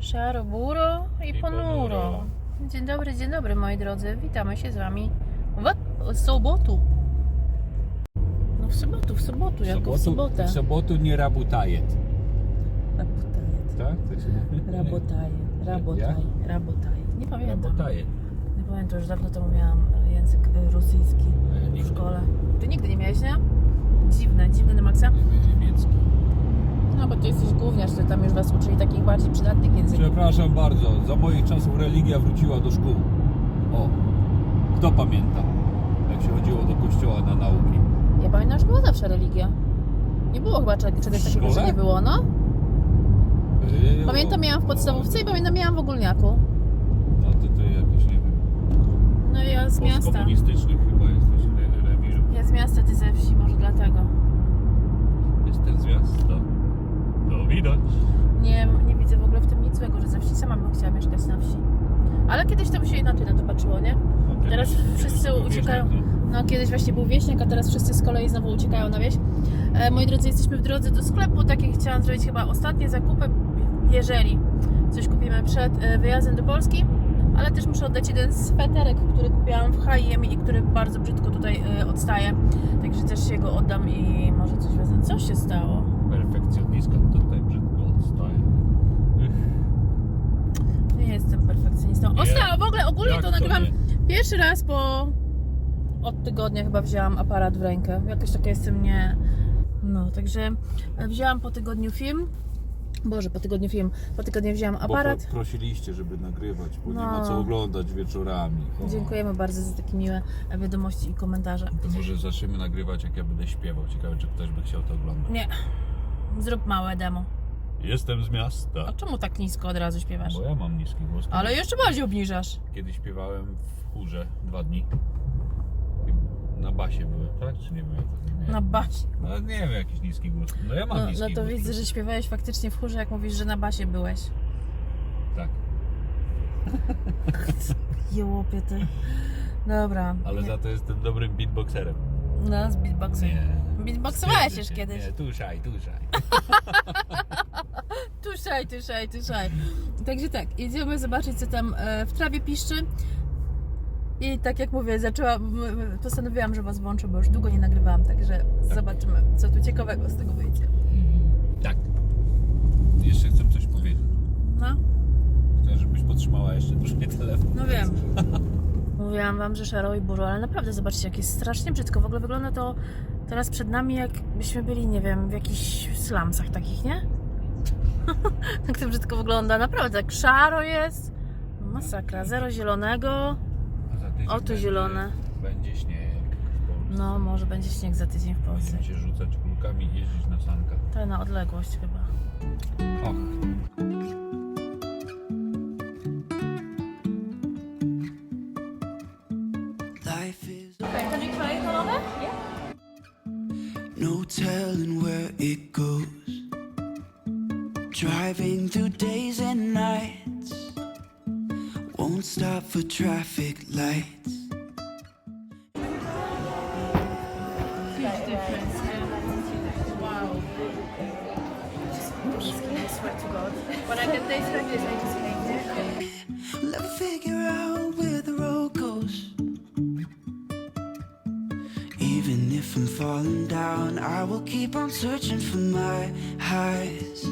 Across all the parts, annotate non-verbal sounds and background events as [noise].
Szaro, buro i, I ponuro. Dzień dobry, dzień dobry moi drodzy. Witamy się z wami w sobotu. No w sobotu, w sobotu, jako w sobotę. w sobotu nie rabutajet. Rabotajet. Tak? Tak się mówi? Rabotajet, rabotajet, rabotajet. Nie pamiętam. Rabutajet. Nie pamiętam, już dawno temu miałam e, język e, rosyjski Ja w szkole. Ty nigdy nie miałeś, nie? Dziwne, dziwne na maksa. Niemiecki. No ty jesteś gówniarz, ty tam już was uczyli takich bardziej przydatnych języków. Przepraszam bardzo, za moich czasów religia wróciła do szkół. O, kto pamięta, jak się chodziło do kościoła na nauki? Ja pamiętam, że była zawsze religia. Nie było chyba cze- czegoś takiego, że nie było, no. Yy, Pamiętam, miałam w podstawówce i pamiętam, miałam w ogólniaku. No to ty jakiś, nie wiem, No ja z miasta. postkomunistycznych chyba jesteś re. Ja z miasta, ty ze wsi, może dlatego. Jestem z miasta. To widać. Nie, nie widzę w ogóle w tym nic złego, że ze wsi sama bym chciała mieszkać na wsi. Ale kiedyś to by się inaczej na to patrzyło, nie? No, Teraz wszyscy uciekają. no. Kiedyś właśnie był wieśniak, a teraz wszyscy z kolei znowu uciekają na wieś. E, moi drodzy, jesteśmy w drodze do sklepu, tak jak chciałam zrobić chyba ostatnie zakupy, jeżeli coś kupimy przed e, wyjazdem do Polski. Ale też muszę oddać jeden sweterek, który kupiłam w H&M i który bardzo brzydko tutaj e, odstaje. Także też się go oddam i może coś wezmę. Co się stało? Perfekcjonistka tutaj brzydko odstaje. Nie jestem perfekcjonistą. Ostatnio, w ogóle ogólnie Jak to to nagrywam pierwszy raz po od tygodnia chyba wzięłam aparat w rękę. Jakoś taka jestem nie. No, także wzięłam po tygodniu film. Boże, po tygodniu film. Po tygodniu wzięłam Bo aparat. pro- prosiliście, żeby nagrywać, bo nie No. ma co oglądać wieczorami. O. Dziękujemy bardzo za takie miłe wiadomości i komentarze. To może zaczniemy nagrywać, jak ja będę śpiewał. Ciekawe, czy ktoś by chciał to oglądać. Nie. Zrób małe demo. Jestem z miasta. A czemu tak nisko od razu śpiewasz? Bo ja mam niski głos. Ale jeszcze bardziej obniżasz. Kiedyś śpiewałem w chórze dwa dni. Na basie byłem, tak? Czy nie byłem? Nie. Na basie. No nie wiem, jakiś niski głos. No ja mam No, niski no to głos. widzę, że śpiewałeś faktycznie w chórze, jak mówisz, że na basie byłeś. Tak, [laughs] Jełopie ty. Dobra. ale za to jestem dobrym beatboxerem. No, z beatboxem. Nie. Beatboxowałeś już kiedyś. Nie, tuszaj, tuszaj. [laughs] Tuszaj, tuszaj, tuszaj. Także tak, idziemy zobaczyć, co tam e, w trawie piszczy. I tak jak mówię, zaczęłam, postanowiłam, że Was włączę, bo już długo nie nagrywałam, także zobaczymy, co tu ciekawego z tego wyjdzie. Tak. Jeszcze chcę coś powiedzieć. No, Chcę, żebyś podtrzymała jeszcze dłużej telefon. no wiem. [laughs] Mówiłam Wam, że szaro i burzo, ale naprawdę zobaczcie, jak jest strasznie brzydko. W ogóle wygląda to teraz przed nami, jakbyśmy byli, nie wiem, w jakichś slumsach takich, nie? [laughs] tak to brzydko wygląda. Naprawdę, tak szaro jest. Masakra, zero zielonego. O, tu zielone. Będzie śnieg. No, może będzie śnieg za tydzień w Polsce. Będziemy się rzucać kulkami i jeździć na sankach. To na odległość chyba. Och. When I get days like I just hate it. We'll figure out where the road goes. Even if I'm falling down, I will keep on searching for my highs.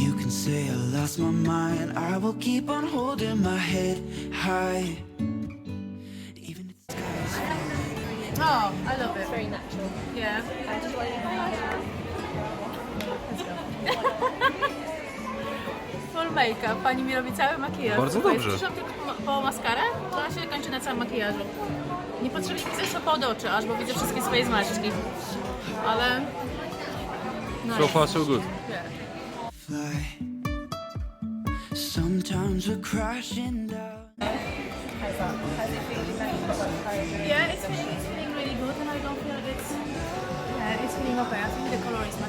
You can say I lost my mind, I will keep on holding my head high. Even if the skies Oh, I love it. very natural. Yeah. I just want Full make-up. Pani mi robi cały makijaż. Bardzo Słuchaj, dobrze. Przyszłam tylko ma- po maskarę, to ona się kończy na całym makijażu. Niepotrzebnie mi zeszło pod oczy, aż bo widzę wszystkie swoje zmarszczki. Ale... No So far, so good. Yeah. fly. Sometimes we're crashing down.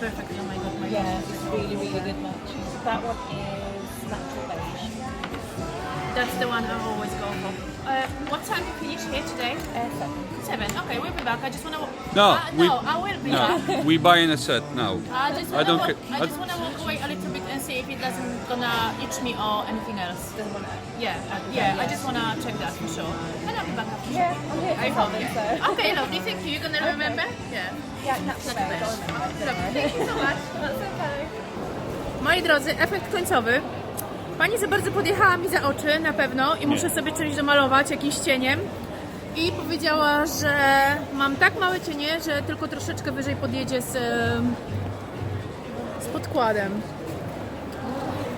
The color is much perfect. Oh my god, my Yeah, it's really, really good match. That one is natural beige. That's the one I always go for. Uh, what time do you finish here today? Uh, seven. Seven. Okay, we'll be back. I just wanna. wa- No, Uh, we- no, I will be back. We buy in a set now. I just wanna don't walk, ca- I I- just wanna walk away a little bit it doesn't gonna itch me or anything else. Yeah, yeah, I just wanna check that for sure. And I'll be back after Yeah. I'm here I hope, yeah. so. Okay, lovely, thank you. You're gonna remember? Yeah. Yeah, not. Don't Lovely, thank you so much. That's okay. Moi drodzy, efekt końcowy. Pani za bardzo podjechała mi za oczy na pewno i muszę sobie coś domalować jakimś cieniem. I powiedziała, że mam tak małe cienie, że tylko troszeczkę wyżej podjedzie z, em, z podkładem.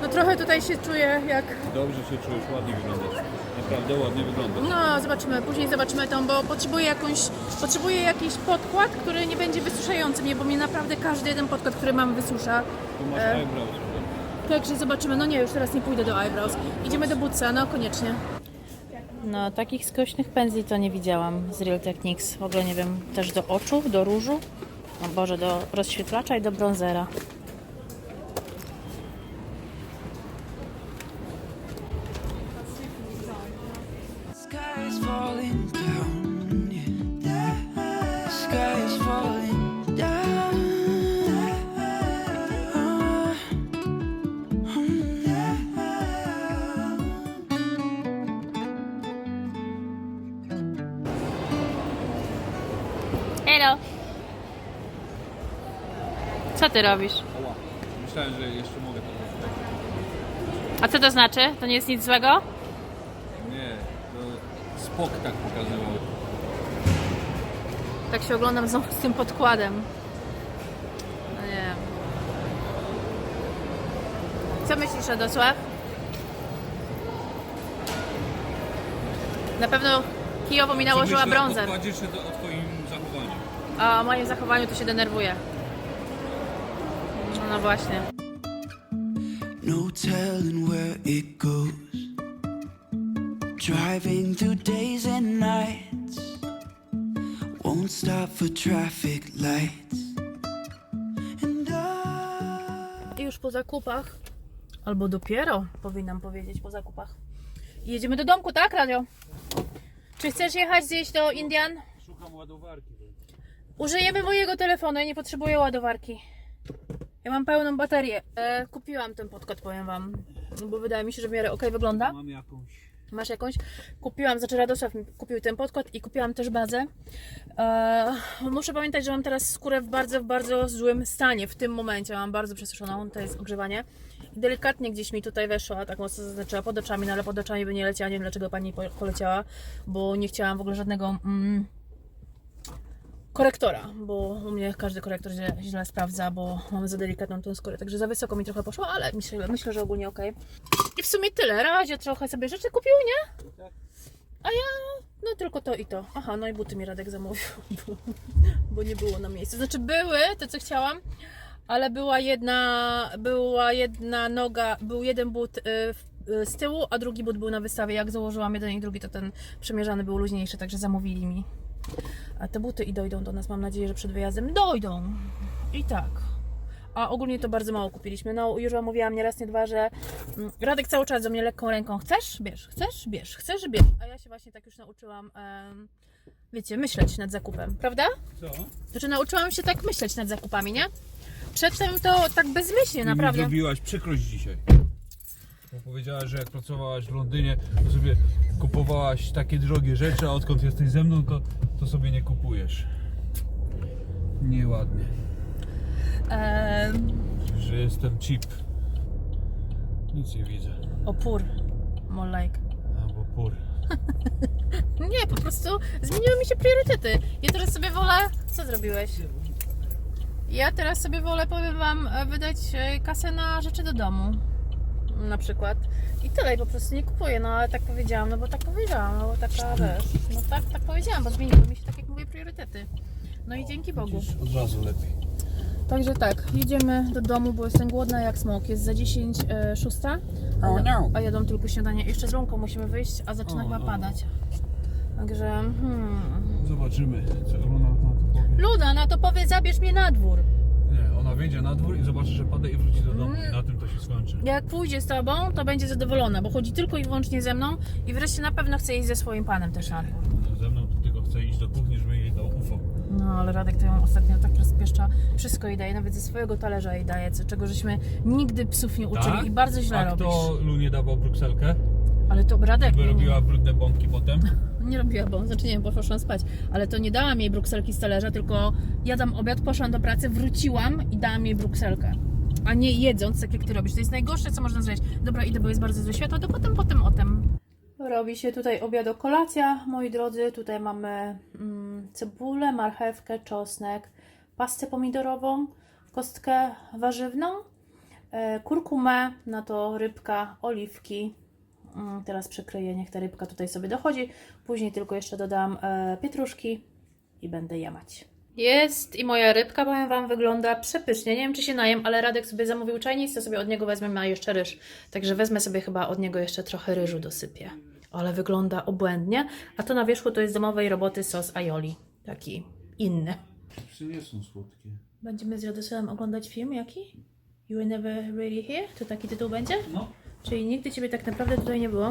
No trochę tutaj się czuję jak... Dobrze się czujesz, ładnie wyglądasz. Naprawdę ładnie wyglądasz. No zobaczymy, później zobaczymy tą, bo potrzebuję jakąś, potrzebuję jakiś podkład, który nie będzie wysuszający mnie, bo mnie naprawdę każdy jeden podkład, który mam wysusza. Tu masz E. eyebrows. Także zobaczymy. No nie, już teraz nie pójdę do eyebrows. Idziemy do Bootsa, no koniecznie. No, takich skośnych pędzli to nie widziałam z Real Techniques. W ogóle nie wiem, też do oczu, do różu. O Boże, do rozświetlacza i do bronzera. Co ty robisz? Ała. Myślałem, że jeszcze mogę to zrobić. A co to znaczy? To nie jest nic złego? Nie, to spok tak pokazywał. Tak się oglądam znowu z tym podkładem. No nie wiem. Co myślisz, Radosław? Na pewno Kijowo mi nałożyła brązer. podkładzie, czy to o twoim zachowaniu? A o moim zachowaniu to się denerwuje. No, właśnie. No telling where it goes. Driving through days and nights. Won't stop for traffic lights. And I. I już po zakupach. Albo dopiero, powinnam powiedzieć, po zakupach. Jedziemy do domku, tak, Radio? Czy chcesz jechać zjeść do Indian? Szukam ładowarki. Użyjemy mojego telefonu, ja nie potrzebuję ładowarki. Ja mam pełną baterię. E, kupiłam ten podkład, powiem Wam. Bo wydaje mi się, że w miarę ok wygląda. Mam jakąś. Masz jakąś? Kupiłam, znaczy Radosław mi kupił ten podkład i kupiłam też bazę. E, muszę pamiętać, że mam teraz skórę w bardzo, w bardzo złym stanie w tym momencie. Mam bardzo przesuszoną, to jest ogrzewanie. I delikatnie gdzieś mi tutaj weszła, tak mocno zaznaczyła pod oczami, no ale pod oczami by nie leciała. Nie wiem dlaczego pani po- poleciała, bo nie chciałam w ogóle żadnego mm, korektora, bo u mnie każdy korektor źle, źle sprawdza, bo mam za delikatną tą skórę. Także za wysoko mi trochę poszło, ale myślę, myślę że ogólnie ok. I w sumie tyle. Radzie trochę sobie rzeczy kupił, nie? A ja, no tylko to i to. Aha, no i buty mi Radek zamówił, [laughs] bo, bo nie było na miejscu. Znaczy były, te co chciałam, ale była jedna, była jedna noga, był jeden but y, y, z tyłu, a drugi but był na wystawie. Jak założyłam jeden i drugi, to ten przemierzany był luźniejszy, także zamówili mi. A te buty i dojdą do nas, mam nadzieję, że przed wyjazdem dojdą. I tak. A ogólnie to bardzo mało kupiliśmy. No, już Wam mówiłam nie raz, nie dwa, że mm, Radek cały czas do mnie lekką ręką chcesz, bierz, chcesz, bierz, chcesz, bierz. A ja się właśnie tak już nauczyłam, em, wiecie, myśleć nad zakupem, prawda? Co? Znaczy nauczyłam się tak myśleć nad zakupami, nie? Przedtem to tak bezmyślnie, naprawdę. mi zrobiłaś przykrość dzisiaj. Bo powiedziałaś, że jak pracowałaś w Londynie, to sobie kupowałaś takie drogie rzeczy, a odkąd jesteś ze mną, to, to sobie nie kupujesz. Nieładnie. Em, Że jestem cheap. Nic nie widzę. opór, more like. Albo pur. [laughs] Nie, po prostu zmieniły mi się priorytety. Ja teraz sobie wolę. Co zrobiłeś? Ja teraz sobie wolę, powiem Wam, e, wydać e, kasę na rzeczy do domu. Na przykład. I tyle, i po prostu nie kupuję. No ale tak powiedziałam, no bo tak powiedziałam, no bo taka wiesz. No tak, tak powiedziałam, bo zmieniły mi się, tak jak mówię, priorytety. No i dzięki Bogu. Widzisz, Od razu lepiej. Także tak, jedziemy do domu, bo jestem głodna jak smok. Jest za 10 e, szósta. Oh no. A jadą tylko śniadanie. Jeszcze z rąką musimy wyjść, a zaczyna O, chyba o. padać. Także, hmm. Zobaczymy, co ona na to powie. Luna, no to powiedz, zabierz mnie na dwór. Ona wyjdzie na dwór i zobaczy, że pada i wróci do domu i na tym to się skończy. Jak pójdzie z tobą, to będzie zadowolona, bo chodzi tylko i wyłącznie ze mną i wreszcie na pewno chce iść ze swoim panem też na dwór. Ze mną to tylko chce iść do kuchni, żeby jej dał UFO. No, ale Radek to ją ostatnio tak rozpieszcza. Wszystko jej daje, nawet ze swojego talerza jej daje, co- czego żeśmy nigdy psów nie uczyli Tak? i bardzo źle A robisz. kto Lu nie dawał brukselkę? Ale to Radek By nie, robiła brudne bąki potem? Nie, robiła, bo znaczy nie wiem, poszłam spać, ale to nie dałam jej brukselki z talerza, tylko jadam obiad, poszłam do pracy, wróciłam i dałam jej brukselkę. A nie jedząc, tak jak ty robisz. To jest najgorsze, co można zrobić. Dobra, idę, bo jest bardzo złe światło, to potem, potem o tym. Robi się tutaj obiad kolacja, moi drodzy. Tutaj mamy mm, cebulę, marchewkę, czosnek, pastę pomidorową, kostkę warzywną, e, kurkumę, na to rybka, oliwki. Mm, teraz przykryję, niech ta rybka tutaj sobie dochodzi. Później tylko jeszcze dodam e, pietruszki i będę jamać. Jest i moja rybka, powiem Wam, wygląda przepysznie. Nie wiem, czy się najem, ale Radek sobie zamówił czajnik, to sobie od niego wezmę, ma jeszcze ryż. Także wezmę sobie chyba od niego jeszcze trochę ryżu dosypię. Ale wygląda obłędnie. A to na wierzchu to jest domowej roboty sos aioli. Taki inny. Psy nie są słodkie. Będziemy z Radosławem oglądać film jaki? You were never really here? To taki tytuł będzie? No. Czyli nigdy Ciebie tak naprawdę tutaj nie było.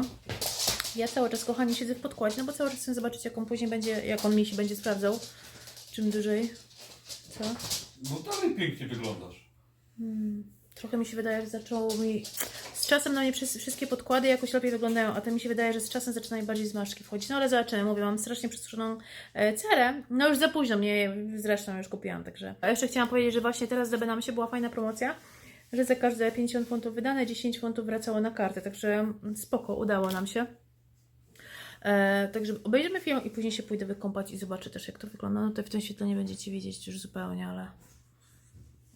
Ja cały czas, kochani, siedzę w podkładzie, no bo cały czas chcę zobaczyć, jak on później będzie, jak on mi się będzie sprawdzał. Czym dłużej. Co? No dalej pięknie wyglądasz. Trochę mi się wydaje, że zaczęło mi... Z czasem na mnie wszys- wszystkie podkłady jakoś lepiej wyglądają, a to mi się wydaje, że z czasem zaczynają bardziej zmarszczki wchodzić. No ale zobaczymy, mówię, mam strasznie przesuszoną e, cerę. No już za późno mnie zresztą już kupiłam, także... A jeszcze chciałam powiedzieć, że właśnie teraz nam się była fajna promocja, że za każde 50 funtów wydane, 10 funtów wracało na kartę, także spoko, udało nam się. E, także obejrzymy film i później się pójdę wykąpać i zobaczę też jak to wygląda. No to w tym świetle nie będziecie widzieć już zupełnie, ale...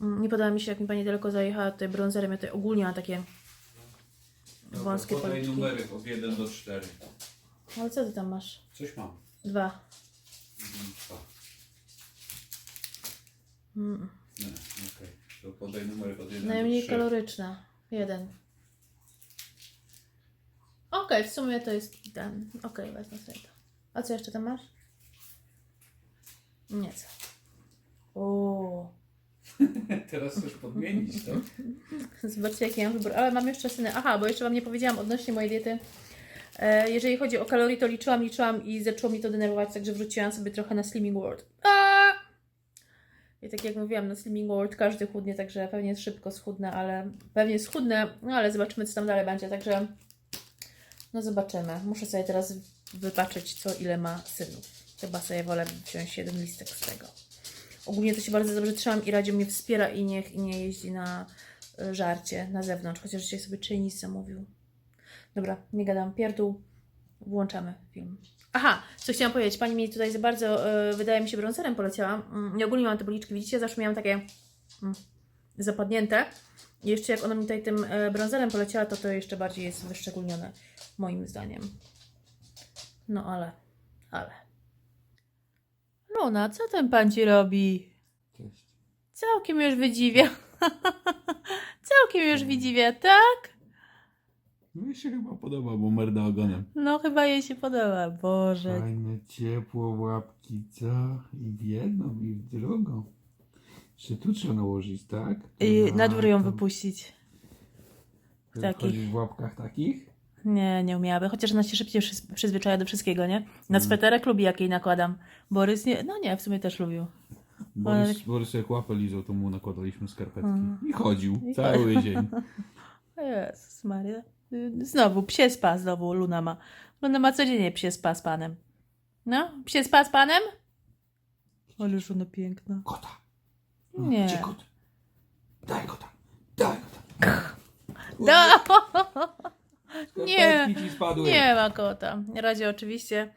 Mm, Nie podoba mi się, jak mi pani daleko zajechała tutaj brązerem. Ja tutaj ogólnie mam takie wąskie Podaj policzki. numery od 1 do 4. Ale co ty tam masz? Coś mam. Dwa. Dwa. Mm. Nie, okej. To podaj numery od 1 Najmniej do 3. kaloryczna. Jeden. Okej, w sumie to jest ten. Okej, wezmę sobie to. A co jeszcze tam masz? Nieco. O, [laughs] Teraz chcesz podmienić, tak? [laughs] Zobaczcie, jaki mam wybór. Ale mam jeszcze syny. Aha, bo jeszcze Wam nie powiedziałam odnośnie mojej diety. E, jeżeli chodzi o kalorie, to liczyłam, liczyłam i zaczęło mi to denerwować, także wrzuciłam sobie trochę na Slimming World. A! I tak jak mówiłam, na Slimming World każdy chudnie, także pewnie szybko schudnę, ale pewnie schudnę, no ale zobaczymy, co tam dalej będzie, także no zobaczymy. Muszę sobie teraz wypatrzeć, co ile ma synów. Chyba sobie wolę wziąć jeden listek z tego. Ogólnie to się bardzo dobrze trzymam i Radziu mnie wspiera i niech i nie jeździ na y, żarcie na zewnątrz, chociaż dzisiaj sobie czynnik zamówił. Dobra, nie gadam pierdół, włączamy film. Aha, co chciałam powiedzieć, pani mi tutaj za bardzo, y, wydaje mi się, brązerem poleciała. Mm, nie ogólnie mam te policzki, widzicie, zawsze miałam takie mm, zapadnięte. I jeszcze jak ona mi tutaj tym y, brązerem poleciała, to to jeszcze bardziej jest wyszczególnione, moim zdaniem. No ale, ale. Luna, co ten pan ci robi? Cześć. Całkiem już wydziwia. [laughs] Całkiem już wydziwia, tak? Mi się chyba podoba, bo merda ogonem. No chyba jej się podoba, Boże. Fajne, ciepło łapki, co? I w jedną, i w drugą. Czy tu trzeba nałożyć, tak? I na dwór ją to- wypuścić. to takich. W łapkach takich? Nie, nie umiałaby, chociaż ona się szybciej przyz- przyzwyczaja do wszystkiego, nie? Na sweterek lubi, jak jej nakładam. Borys nie, no nie, w sumie też lubił. Borys, Borys jak łapę lizał, to mu nakładaliśmy skarpetki. Mhm. I chodził I cały [laughs] dzień. Jezus Maria. Y, Znowu, psie spa znowu Luna ma. Luna ma codziennie psie spa z panem. No, psie spa z panem? Ależ ona piękna. Kota. Nie. Gdzie kot? Daj kota. Daj kota. [laughs] Nie. Skarpetki ci spadły. Nie ma kota. Na razie oczywiście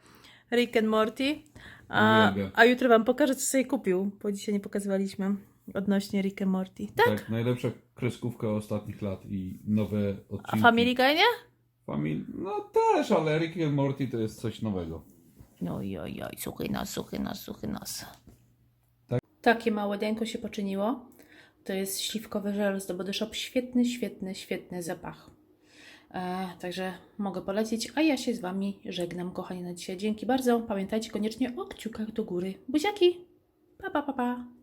Rick and Morty. A, a jutro Wam pokażę, co sobie kupił, bo dzisiaj nie pokazywaliśmy odnośnie Rick and Morty. Tak? Tak, najlepsza kreskówka ostatnich lat i nowe odcinki. A Family Guy nie? Family... No też, ale Rick and Morty to jest coś nowego. No joj, joj, suchy nos, suchy nos, suchy nos. Tak. Takie małe denko się poczyniło. To jest śliwkowy żel z The Body Shop. Świetny, świetny, świetny zapach. E, także mogę polecić, a ja się z Wami żegnam, kochani, na dzisiaj. Dzięki bardzo. Pamiętajcie koniecznie o kciukach do góry. Buziaki! Pa, pa, pa, pa.